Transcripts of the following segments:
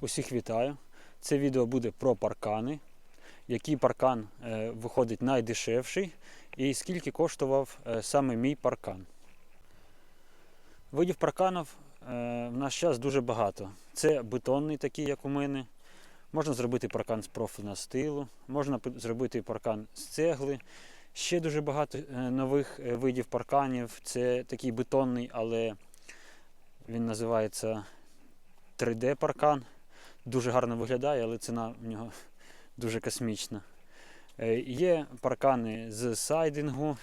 Усіх вітаю. Це відео буде про паркани. Який паркан е, виходить найдешевший і скільки коштував е, саме мій паркан. Видів парканів е, в наш час дуже багато. Це бетонний, такий, як у мене. Можна зробити паркан з профнастилу, можна зробити паркан з цегли. Ще дуже багато е, нових е, видів парканів. Це такий бетонний, але він називається 3D-паркан. Дуже гарно виглядає, але ціна в нього дуже космічна. Е, Є паркани з сайдингу,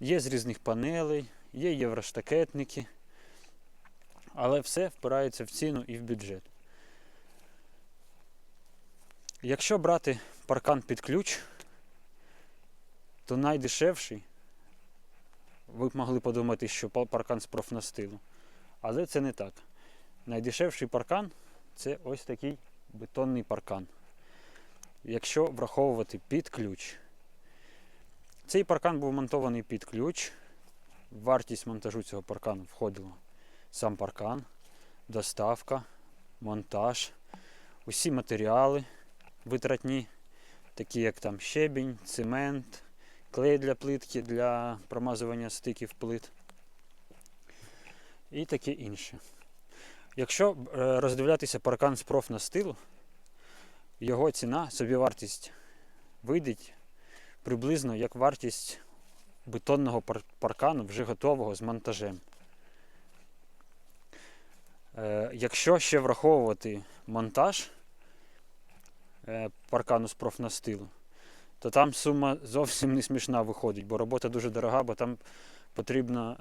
є з різних панелей, є євроштакетники. Але все впирається в ціну і в бюджет. Якщо брати паркан під ключ, то найдешевший, ви б могли подумати, що паркан з профнастилу. Але це не так. Найдешевший паркан це ось такий бетонний паркан. Якщо враховувати під ключ. Цей паркан був монтований під ключ. Вартість монтажу цього паркану входило сам паркан, доставка, монтаж, усі матеріали витратні, такі як там щебінь, цемент, клей для плитки для промазування стиків плит і таке інше. Якщо е, роздивлятися паркан з профнастилу, його ціна, собівартість вийде приблизно як вартість бетонного паркану вже готового з монтажем. Е, Якщо ще враховувати монтаж е, паркану з профнастилу, то там сума зовсім не смішна виходить, бо робота дуже дорога, бо там потрібно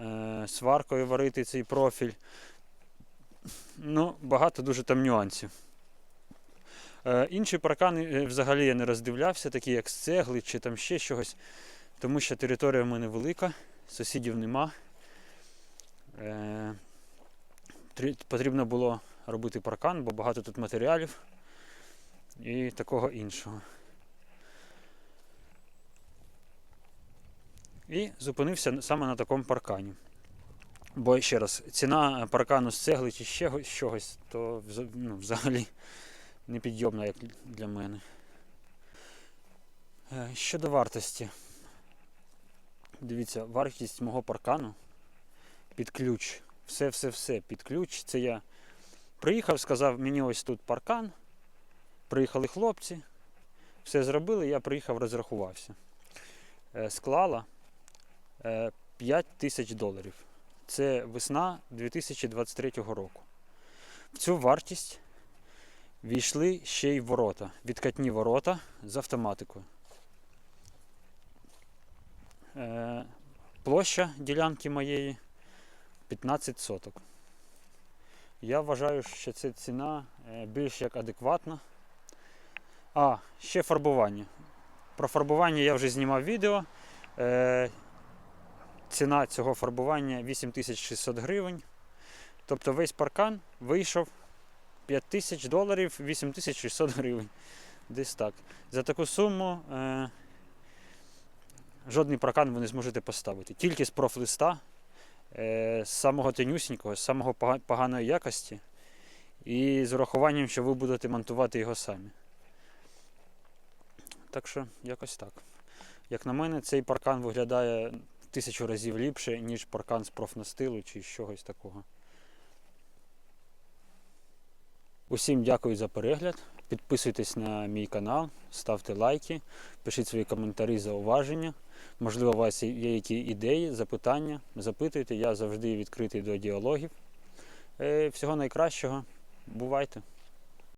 сваркою варити цей профіль. Ну, багато дуже там нюансів. Е, інші паркани е, взагалі я не роздивлявся, такі як з цегли чи там ще чогось, тому що територія в мене велика, сусідів нема. Е, потрібно було робити паркан, бо багато тут матеріалів і такого іншого. І зупинився саме на такому паркані. Бо ще раз, ціна паркану з цегли чи ще чогось, то ну, взагалі непідйомна, як для мене. Е, Щодо вартості. Дивіться, вартість мого паркану під ключ. Все-все-все під ключ. Це я приїхав, сказав, мені ось тут паркан. Приїхали хлопці, все зробили, я приїхав, розрахувався. Е, Склала 5 тисяч доларів. Це весна 2023 року. В цю вартість війшли ще й ворота, відкатні ворота з автоматикою. Е, Площа ділянки моєї 15 соток. Я вважаю, що ця ціна е, більш як адекватна. А, ще фарбування. Про фарбування я вже знімав відео. Ціна цього фарбування 8600 гривень. Тобто весь паркан вийшов 5000 доларів 8600 гривень. Десь так. За таку суму е, жодний паркан ви не зможете поставити. Тільки з профлиста, е, з самого тенюсінького, з самого поганої якості. І з урахуванням, що ви будете монтувати його самі. Так що якось так. Як на мене, цей паркан виглядає тисячу разів ліпше, ніж паркан з профнастилу чи чогось такого. Усім дякую за перегляд. Підписуйтесь на мій канал, ставте лайки, пишіть свої коментарі, зауваження. Можливо, у вас є які ідеї, запитання. Запитуйте, я завжди відкритий до діалогів. Е, Всього найкращого. Бувайте!